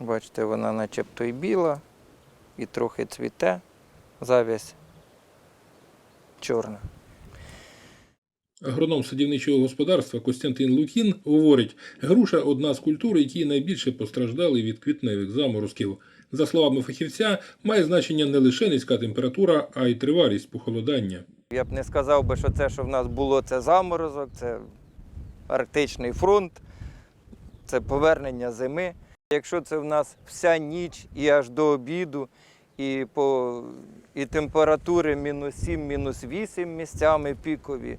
Бачите, вона начебто і біла, і трохи цвіте, зав'язь чорна. Агроном садівничого господарства Костянтин Лукін говорить, груша одна з культур, які найбільше постраждали від квітневих заморозків. За словами фахівця, має значення не лише низька температура, а й тривалість похолодання. Я б не сказав би, що це, що в нас було, це заморозок, це Арктичний фронт, це повернення зими. Якщо це в нас вся ніч і аж до обіду, і, по, і температури мінус 7, мінус 8 місцями пікові,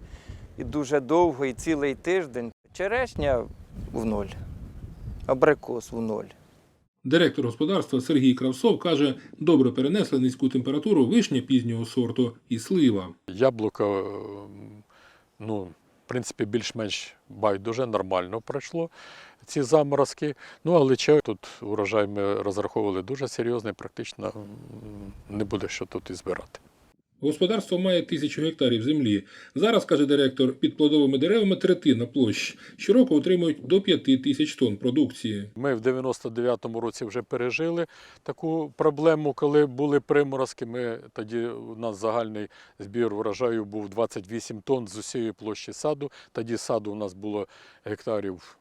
і дуже довго, і цілий тиждень, черешня в ноль, абрикос в ноль. Директор господарства Сергій Кравцов каже, добре перенесли низьку температуру вишня пізнього сорту і слива. Яблуко, ем, ну, в принципі, більш-менш байдуже, нормально пройшло ці заморозки. Ну, але чай тут урожай ми розраховували дуже серйозний, практично не буде що тут і збирати. Господарство має тисячу гектарів землі. Зараз, каже директор, під плодовими деревами третина площ. Щороку отримують до 5 тисяч тонн продукції. Ми в 99-му році вже пережили таку проблему, коли були приморозки. Ми тоді у нас загальний збір врожаю був 28 тонн з усієї площі саду. Тоді саду у нас було гектарів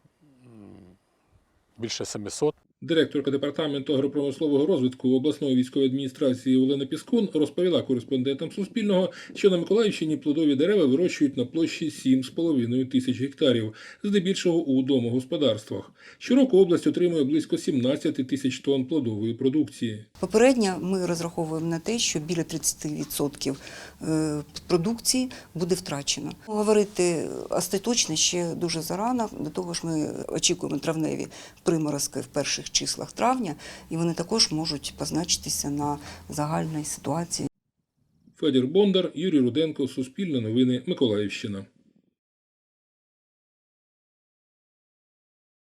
більше 700. Директорка департаменту агропромислового розвитку обласної військової адміністрації Олена Піскун розповіла кореспондентам Суспільного, що на Миколаївщині плодові дерева вирощують на площі 7,5 тисяч гектарів, здебільшого у домогосподарствах. Щороку область отримує близько 17 тисяч тонн плодової продукції. Попередньо ми розраховуємо на те, що біля 30% е, продукції буде втрачено. Говорити остаточно ще дуже зарано. До того ж, ми очікуємо травневі приморозки в перших числах травня, і вони також можуть позначитися на загальній ситуації. Федір Бондар, Юрій Руденко, Суспільне новини, Миколаївщина.